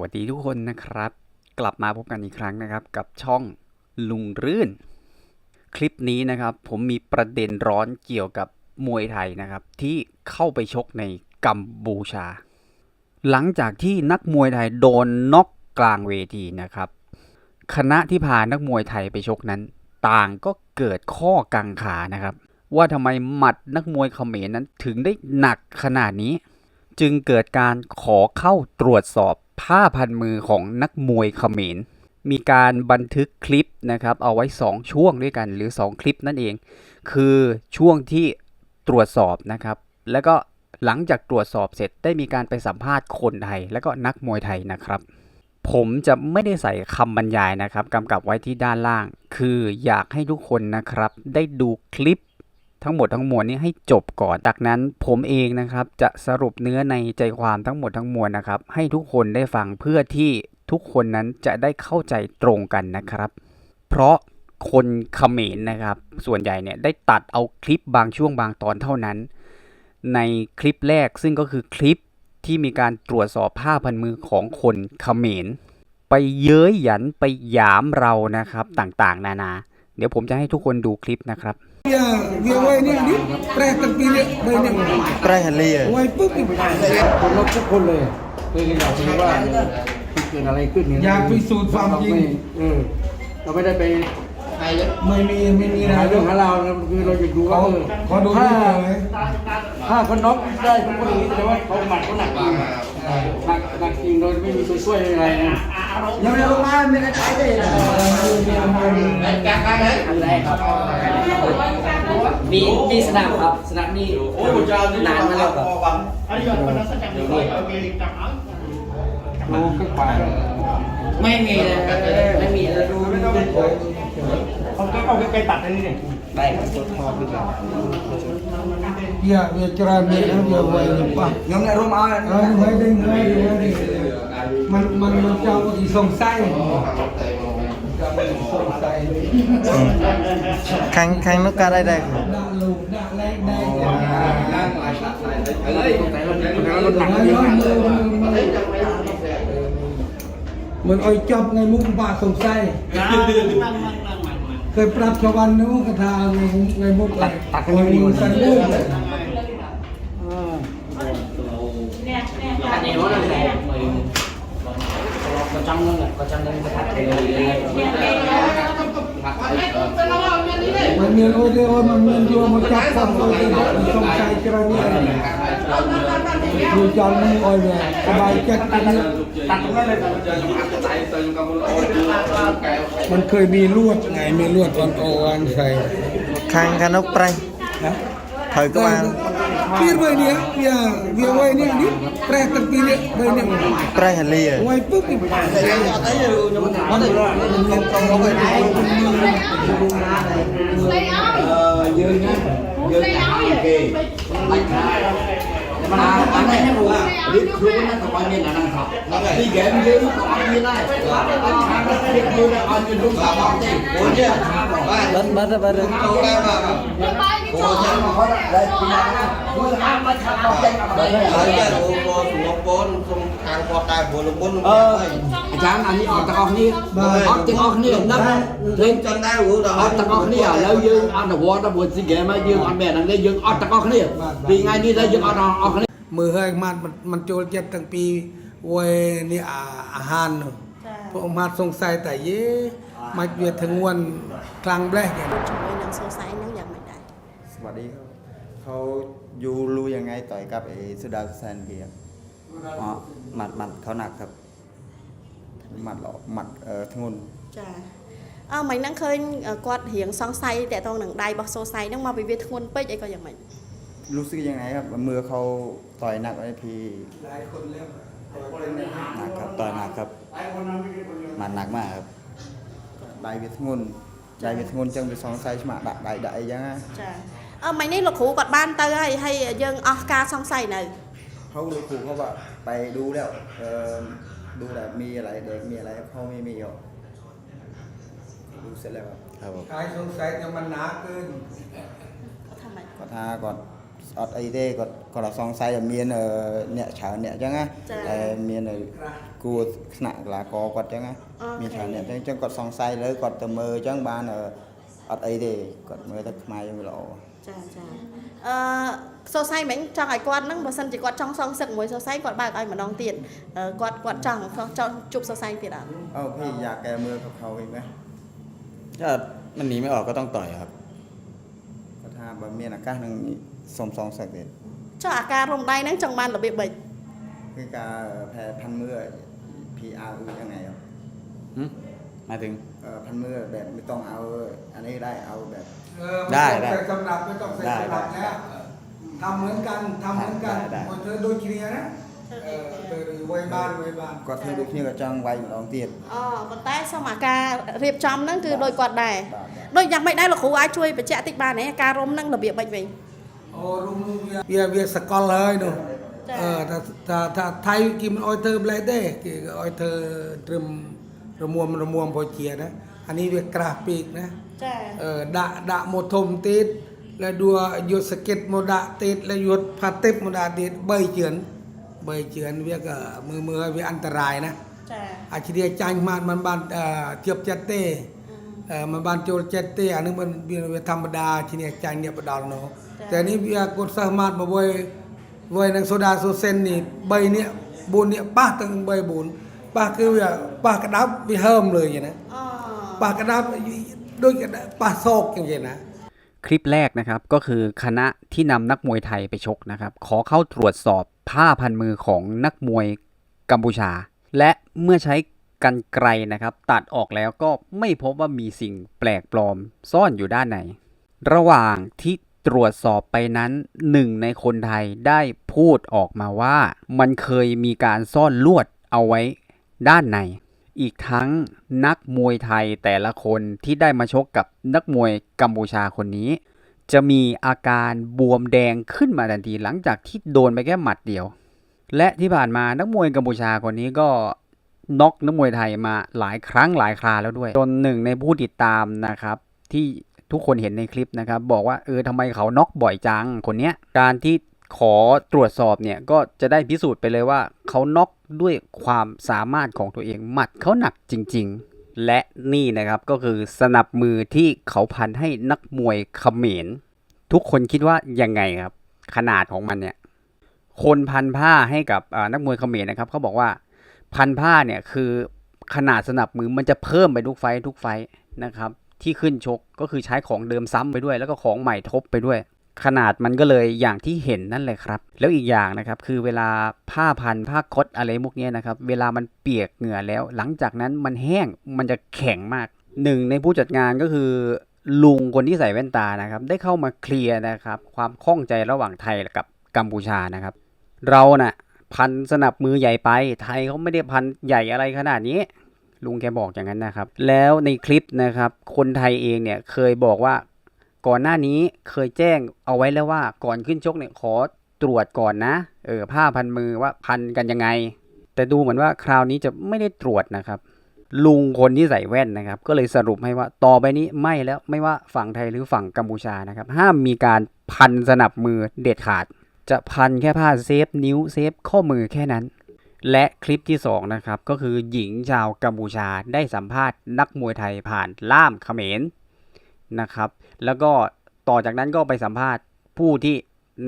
วัสดีทุกคนนะครับ กลับมาพบกันอีกครั้งนะครับ กับช่องลุงรื่น คลิปนี้นะครับ ผมมีประเด็นร้อนเกี่ยวกับมวยไทยนะครับ ที่เข้าไปชกในกัมพูชา หลังจากที่นักมวยไทยโดนน็อกกลางเวทีนะครับ คณะที่พานักมวยไทยไปชกนั้น ต่างก็เกิดข้อกังขานะครับ ว่าทำไมหมัดนักมวยเขมรนั้นถึงได้หนักขนาดนี้ จึงเกิดการขอเข้าตรวจสอบ ผ้าพันมือของนักมวยเขมร มีการบันทึกคลิปนะครับเอาไว้ 2 ช่วงด้วยกันหรือ 2 คลิปนั่นเอง คือช่วงที่ตรวจสอบนะครับ แล้วก็หลังจากตรวจสอบเสร็จได้มีการไปสัมภาษณ์คนไทย แล้วก็นักมวยไทยนะครับ ผมจะไม่ได้ใส่คำบรรยายนะครับกำกับไว้ที่ด้านล่าง คืออยากให้ทุกคนนะครับ ได้ดูคลิป ทั้งหมดทั้งมวลนี้ให้จบก่อนจากนั้นผมเองนะครับจะสรุปเนื้อในใจความทั้งหมดทั้งมวลนะครับ ให้ทุกคนได้ฟังเพื่อที่ทุกคนนั้นจะได้เข้าใจตรงกันนะครับ เพราะคนเขมรนะครับ ส่วนใหญ่เนี่ยได้ตัดเอาคลิปบางช่วงบางตอนเท่านั้น ในคลิปแรกซึ่งก็คือคลิปที่มีการตรวจสอบผ้าพันมือของคนเขมร ไปเย้ยหยันไปหยามเรานะครับต่างๆ นานา เดี๋ยวผมจะให้ทุกคนดูคลิปนะครับ Ya, dia wai ni ni pre terpilih wai ni. แปรฮันเลีย Wai pun คนรถทุกคนเลยคืออยากจะรู้ว่าเกิดอะไรขึ้นเนี่ยอยากพิสูจน์ความจริงเออเราไม่ได้ไปไม่มีไม่มีหานะเรื่องหาเราวนะคือเราอยากดูว่าเขาเออเขาดูถ้านี่เลย ถ้าคนน็อกได้ทุกคนอย่างนี้แสดงว่าเขาหมัดเขาหนักจริงหนักหนักจริงโดยไม่มีตัวช่วยอะไรนะ Yang yang rumah ni kan ada ya. มีมีสนามครับสนามนี่นานมาแล้วครับดูขึ้นไปไม่มีเลยไม่มีแล้วดูไม่ต้องเป็นเขาแค่เอาใกล้ๆตัดอันนี้เนี่ยได้ครับ Ya, dia cerai ni dia wai ni pa. Yang nak rumah ah wai ding wai wai. Man man man chao di song sai. ครั้งครั้งนุกกาได้ได้ครับ Nak lu nak lain dai. เฮ้ยแต่เราแต่เราหนักจริงมันอ้อยจอบไงมุกบาสงสัยเคยปรับชาวบ้านนู้กระทาไงไงมุกตัดตัดกันอยู่สันลูกอันนี้รู้เลย ก็จังนั่นแหละก็จังนั่นก็ทัดเลยมันมีโอ้ยโอ้ยมันมีอยู่มันจับความโอ้ยสงสัยกระนี้ดูจอมมึงอ้อยเนี่ยสบายใจกันเนี่ยตัดตรงนั้นเลยมันเคยมีลวดไงมีลวดตอนโอวันใส่ครั้งคันนุกแปรฮะถอยก็มา Pir bayi dia, ya, dia bayi ni ni pre terpilih bayi ni. แปรฮันเลีย Wai pun ni. มันอันไหนให้รู้ลิฟต์ครูนั่นก็ไปเนี่ยนั่นครับที่แกมเยอะก็อันนี้ได้ อาจารย์อันนี้ออกตะกอกนี่ออกตะกออกนี่นะเล่นจนได้หูออกตะกอกนี่แล้วยืนอันหัวตะบุนสิแกมายืนอันแบบนั้นเลยยืนออกตะกอกนี่ปีไงนี่ได้ยืนออกออกนี่มือเฮงมันมันโจลเจ็บตั้งปีเวนี่อาหารพวกมาสงสัยแต่เย่มาเวียถึงวันกลางแรกกันโอ้ยนังสงสัยนังอยากไม่ได้สวัสดีครับ เขาอยู่รู้ยังไงต่อยกับไอ้สุดาแซนเกียร์อ๋อหมัดหมัดเขาหนักครับ หมัดเหรอหมัดเอ่อทงุน ចាអើមិញហ្នឹងឃើញគាត់រៀងសង្ស័យតកតងនឹងដៃរបស់សូស័យហ្នឹងមកពីវាធ្ងន់ពេកអីក៏យ៉ាងម៉េច รู้สึกยังไงครับมือเขาต่อยหนักไหมพี่หนักครับต่อยหนักครับหมัดหนักมากครับដៃវាធ្ងន់ដៃវាធ្ងន់ចឹងវាសងស័យឆ្មាក់ដាក់ដៃដាក់អីចឹងណា ចា អើមិញនេះលោកគ្រូគាត់បានទៅហើយហើយយើងអស់ការសង្ស័យនៅ เขาดูครูเขาว่าไปดูแล้วเออดูแบบมีอะไรเด็กมีอะไรเขาไม่มีหรอกดูเสร็จแล้วครับครับผม กายสงสัยแต่มันหนาเกิน គាត់ថាម៉េច ก็ทาก่อน អត់អីទេគាត់គាត់តែសង្ស័យថាមានអឺអ្នកច្រើនអ្នកអញ្ចឹងណា ចា៎ តែមានអឺគួរថ្នាក់កីឡាករគាត់អញ្ចឹងណា អូខេ មានច្រើនអ្នកអញ្ចឹងគាត់សង្ស័យលើគាត់ទៅមើលអញ្ចឹងបានអឺអត់អីទេគាត់មើលទៅខ្មែរយើងវាល្អ ចាចាអឺសរសៃមិញចង់ឲ្យគាត់ហ្នឹងបើសិនជាគាត់ចង់សងសឹកមួយសរសៃគាត់បើកឲ្យម្ដងទៀតអឺគាត់គាត់ចង់ចង់ជប់សរសៃទៀតអត់ អូพี่อยากแกมือกับเขาอีกไหม ถ้ามันหนีไม่ออกก็ต้องต่อยครับ ก็ถ้าแบบมีอาการหนึ่งสมสองสักเด็ด ចុះអាការរំដៃហ្នឹងចង់បានរបៀបម៉េច คือการแพ้พันมือ PR ยังไงครับ หึหมายถึง เอ่อพันมือแบบไม่ต้องเอาอันนี้ได้เอาแบบ เออ ได้ ไม่ต้อง ได้ ใส่กำลับไม่ต้องใส่ ได้ กำลับ ได้ แล้วทำเหมือนกันทำเหมือนกัน ได้ได้ คนเธอโดยเคลียร์นะเออเธอไว้บ้านไว้บ้าน គាត់ធ្វើដូចគ្នាក៏ចង់វាយម្ដងទៀត អូប៉ុន្តែសូមអាការរៀបចំហ្នឹងគឺដូចគាត់ដែរ បាទ ដូចយ៉ាងម៉េចដែរលោកគ្រូអាចជួយបញ្ជាក់តិចបានទេអាការរុំហ្នឹងរបៀបម៉េចវិញ โอ้รุมវាវាវាសកលហើយនោះ ចា៎ អឺថាថាថាថៃគេមិនអោយធ្វើប្លែកទេគេអោយធ្វើត្រឹមរមួមរមួមបូជាណា อันนี้เรียกกราปีกนะใช่เออดะดะโมทมติดแล้วดัวหยดสเก็ดโมดะติดแล้วยดพาเต็บโมดะติดเบยเจือนเบยเจือนเรียกมือมือเรียกอันตรายนะอาชีเดียจังมามันบานเทียบจัดเต้มันบานโจลเจเตอันนี้มันเวียธรรมดาชินีใงเนี่ยประดาเนาะแต่นี้เวียกดสมาร์มาบวยบวยนางโซดาโซเซนนี่ใบเนี่ยบุญเนี่ยป้าตั้งใบบุญป้าคือเวียป้ากระดับวิเฮิมเลยอย่างนะ ปากกระดาษด้วยกราปากซอกอย่างเงี้ยนะคลิปแรกนะครับก็คือคณะที่นำนักมวยไทยไปชกนะครับ ขอเข้าตรวจสอบผ้าพันมือของนักมวยกัมพูชา และเมื่อใช้กันไกลนะครับ ตัดออกแล้วก็ไม่พบว่ามีสิ่งแปลกปลอมซ่อนอยู่ด้านในระหว่างที่ตรวจสอบไปนั้นหนึ่งในคนไทยได้พูดออกมาว่า มันเคยมีการซ่อนลวดเอาไว้ด้านใน อีกทั้งนักมวยไทยแต่ละคนที่ได้มาชกกับนักมวยกัมพูชาคนนี้ จะมีอาการบวมแดงขึ้นมาทันทีหลังจากที่โดนไปแค่หมัดเดียว และที่ผ่านมานักมวยกัมพูชาคนนี้ก็น็อกนักมวยไทยมาหลายครั้งหลายคราแล้วด้วย จนหนึ่งในผู้ติดตามนะครับ ที่ทุกคนเห็นในคลิปนะครับ บอกว่าเออทำไมเขาน็อกบ่อยจังคนเนี้ยการที่ ขอตรวจสอบเนี่ยก็จะได้พิสูจน์ไปเลยว่าเขาน็อกด้วยความสามารถของตัวเองหมัดเขาหนักจริง ๆ และนี่นะครับก็คือสนับมือที่เขาพันให้นักมวยเขมร ทุกคนคิดว่ายังไงครับ ขนาดของมันเนี่ยคนพันผ้าให้กับนักมวยเขมรนะครับเขาบอกว่าพันผ้าเนี่ยคือขนาดสนับมือมันจะเพิ่มไปทุกไฟทุกไฟนะครับที่ขึ้นชกก็คือใช้ของเดิมซ้ำไปด้วย แล้วก็ของใหม่ทบไปด้วย ขนาดมันก็เลยอย่างที่เห็นนั่นเลยครับ แล้วอีกอย่างนะครับคือเวลาผ้าพันผ้าคดอะไรพวกนี้นะครับ เวลามันเปียกเหงื่อแล้ว หลังจากนั้นมันแห้งมันจะแข็งมากหนึ่งในผู้จัดงานก็คือลุงคนที่ใส่แว่นตานะครับ ได้เข้ามาเคลียร์นะครับ ความข้องใจระหว่างไทยกับกัมพูชานะครับ เราน่ะพันสนับมือใหญ่ไป ไทยเขาไม่ได้พันใหญ่อะไรขนาดนี้ลุงแกบอกอย่างนั้นนะครับ แล้วในคลิปนะครับ คนไทยเองเนี่ยเคยบอกว่า ก่อนหน้านี้เคยแจ้งเอาไว้แล้วว่าก่อนขึ้นชกเนี่ยขอตรวจก่อนนะเออผ้าพันมือว่าพันกันยังไง แต่ดูเหมือนว่าคราวนี้จะไม่ได้ตรวจนะครับ ลุงคนที่ใส่แว่นนะครับ ก็เลยสรุปให้ว่าต่อไปนี้ไม่แล้วไม่ว่าฝั่งไทยหรือฝั่งกัมพูชานะครับ ห้ามมีการพันสนับมือเด็ดขาด จะพันแค่ผ้าเซฟนิ้วเซฟข้อมือแค่นั้น และคลิปที่2นะครับก็คือหญิงชาวกัมพูชาได้สัมภาษณ์นักมวยไทยผ่านล่ามเขมร นะครับ แล้วก็ต่อจากนั้นก็ไปสัมภาษณ์ผู้ที่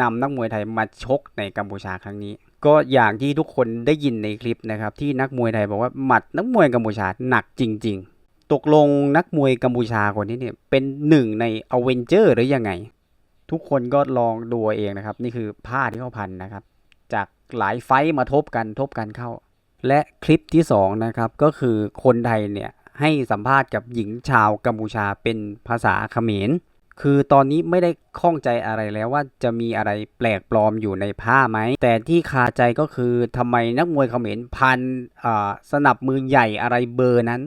นำนักมวยไทยมาชกในกัมพูชาครั้งนี้ ก็อย่างที่ทุกคนได้ยินในคลิปนะครับ ที่นักมวยไทยบอกว่าหมัดนักมวยกัมพูชาหนักจริง ๆ ตกลงนักมวยกัมพูชาคนนี้เนี่ยเป็นหนึ่งในอเวนเจอร์หรือยังไง ทุกคนก็ลองดูเองนะครับ นี่คือผ้าที่เขาพันนะครับ จากหลายไฟมาทบกันทบกันเข้า และคลิปที่สองนะครับก็คือคนไทยเนี่ย ให้สัมภาษณ์กับหญิงชาวกัมพูชาเป็นภาษาเขมร คือตอนนี้ไม่ได้ข้องใจอะไรแล้วว่าจะมีอะไรแปลกปลอมอยู่ในผ้าไหม แต่ที่คาใจก็คือทำไมนักมวยเขมรพันสนับมือใหญ่อะไรเบอร์นั้น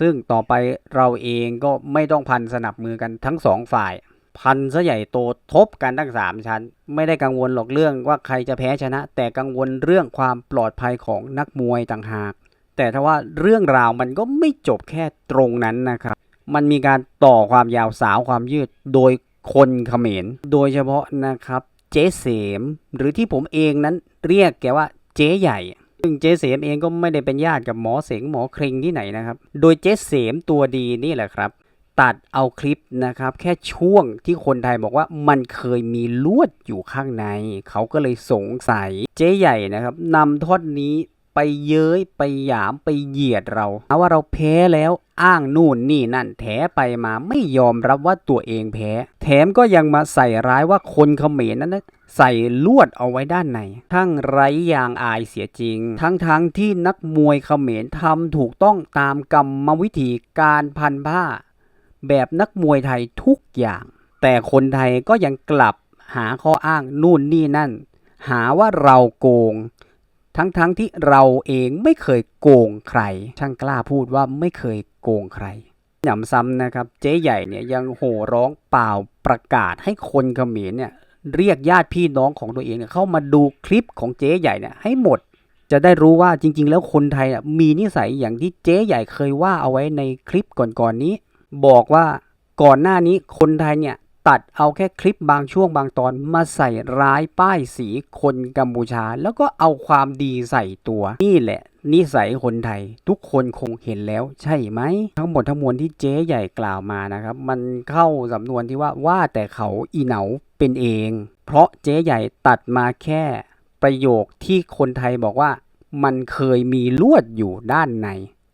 ซึ่งต่อไปเราเองก็ไม่ต้องพันสนับมือกันทั้งสองฝ่าย พันซะใหญ่โตทบกันทั้งสามชั้น ไม่ได้กังวลหรอกเรื่องว่าใครจะแพ้ชนะ แต่กังวลเรื่องความปลอดภัยของนักมวยต่างหาก แต่ถ้าว่าเรื่องราวมันก็ไม่จบแค่ตรงนั้นนะครับ มันมีการต่อความยาวสาวความยืดโดยคนเขมร โดยเฉพาะนะครับเจ๊เสม หรือที่ผมเองนั้นเรียกแกว่าเจ๊ใหญ่ ซึ่งเจ๊เสมเองก็ไม่ได้เป็นญาติกับหมอเสงหมอเครงที่ไหนนะครับ โดยเจ๊เสมตัวดีนี่แหละครับ ตัดเอาคลิปนะครับ แค่ช่วงที่คนไทยบอกว่ามันเคยมีลวดอยู่ข้างใน เขาก็เลยสงสัยเจ๊ใหญ่นะครับนำท่อนนี้ ไปเย้ยไปหยามไปเหยียดเราหาว่าเราแพ้แล้วอ้างนู่นนี่นั่นแถไปมาไม่ยอมรับว่าตัวเองแพ้ แถมก็ยังมาใส่ร้ายว่าคนเขมรนั้นนะใส่ลวดเอาไว้ด้านใน ทั้งไร้ยางอายเสียจริง ทั้งทั้งๆที่นักมวยเขมรทำถูกต้องตามกรรมวิธีการพันผ้า แบบนักมวยไทยทุกอย่าง แต่คนไทยก็ยังกลับหาข้ออ้างนู่นนี่นั่น หาว่าเราโกง ทั้งๆทที่เราเองไม่เคยโกงใคร ช่างกล้าพูดว่าไม่เคยโกงใครหนำซ้ำนะครับ เจ๊ใหญ่เนี่ยยังโห่ร้องเปล่าประกาศให้คนเขมรเนี่ยเรียกญาติพี่น้องของตัวเองเนี่ยเข้ามาดูคลิปของเจ๊ใหญ่เนี่ยให้หมด จะได้รู้ว่าจริง ๆ แล้วคนไทยอะมีนิสัยอย่างที่เจ๊ใหญ่เคยว่าเอาไว้ในคลิปก่อนๆนี้ บอกว่าก่อนหน้านี้คนไทยเนี่ย ตัดเอาแค่คลิปบางช่วงบางตอนมาใส่ร้ายป้ายสีคนกัมพูชา แล้วก็เอาความดีใส่ตัว นี่แหละ นิสัยคนไทย ทุกคนคงเห็นแล้วใช่ไหม ทั้งหมดทั้งมวลที่เจ๊ใหญ่กล่าวมานะครับ มันเข้าสำนวนที่ว่าว่าแต่เขาอีเหนาเป็นเอง เพราะเจ๊ใหญ่ตัดมาแค่ประโยคที่คนไทยบอกว่า มันเคยมีลวดอยู่ด้านใน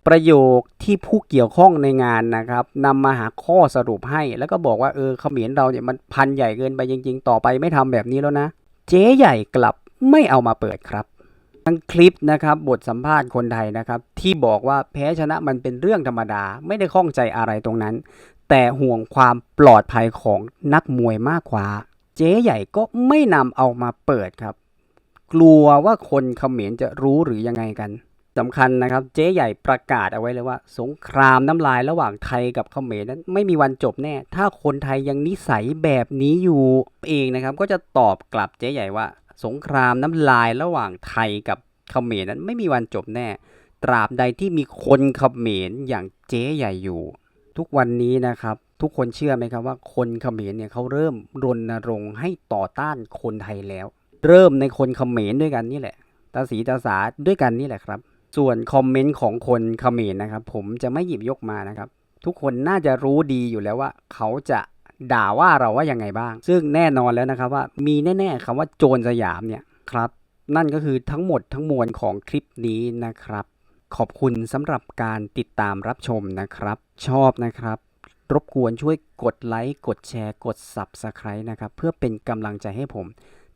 ประโยคที่ผู้เกี่ยวข้องในงานนะครับนำมาหาข้อสรุปให้ แล้วก็บอกว่าเออเขมรเราเนี่ยมันพันใหญ่เกินไปจริง ๆ ต่อไปไม่ทำแบบนี้แล้วนะ เจ๊ใหญ่กลับไม่เอามาเปิดครับ ทั้งคลิปนะครับบทสัมภาษณ์คนไทยนะครับ ที่บอกว่าแพ้ชนะมันเป็นเรื่องธรรมดา ไม่ได้ข้องใจอะไรตรงนั้น แต่ห่วงความปลอดภัยของนักมวยมากกว่า เจ๊ใหญ่ก็ไม่นำเอามาเปิดครับ กลัวว่าคนเขมรจะรู้หรือยังไงกัน สำคัญนะครับเจ๊ใหญ่ประกาศเอาไว้เลยว่า สงครามน้ำลายระหว่างไทยกับเขมรนั้นไม่มีวันจบแน่ ถ้าคนไทยยังนิสัยแบบนี้อยู่เองนะครับ ก็จะตอบกลับเจ๊ใหญ่ว่า สงครามน้ำลายระหว่างไทยกับเขมรนั้นไม่มีวันจบแน่ ตราบใดที่มีคนเขมรอย่างเจ๊ใหญ่อยู่ ทุกวันนี้นะครับ ทุกคนเชื่อไหมครับว่าคนเขมรเนี่ยเขาเริ่มรณรงค์ให้ต่อต้านคนไทยแล้ว เริ่มในคนเขมรด้วยกันนี่แหละตาสีตาสาด้วยกันนี่แหละครับ ส่วนคอมเมนต์ของคนเขมรนะครับ ผมจะไม่หยิบยกมานะครับ ทุกคนน่าจะรู้ดีอยู่แล้วว่า เขาจะด่าว่าเราว่ายังไงบ้าง ซึ่งแน่นอนแล้วนะครับว่ามีแน่ ๆคำว่าโจรสยามเนี่ยครับ นั่นก็คือทั้งหมดทั้งมวลของคลิปนี้นะครับ ขอบคุณสำหรับการติดตามรับชมนะครับ ชอบนะครับ รบกวนช่วยกดไลค์กดแชร์กด Subscribe นะครับ เพื่อเป็นกำลังใจให้ผม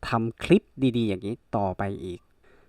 ทำคลิปดี ๆ อย่างนี้ต่อไปอีก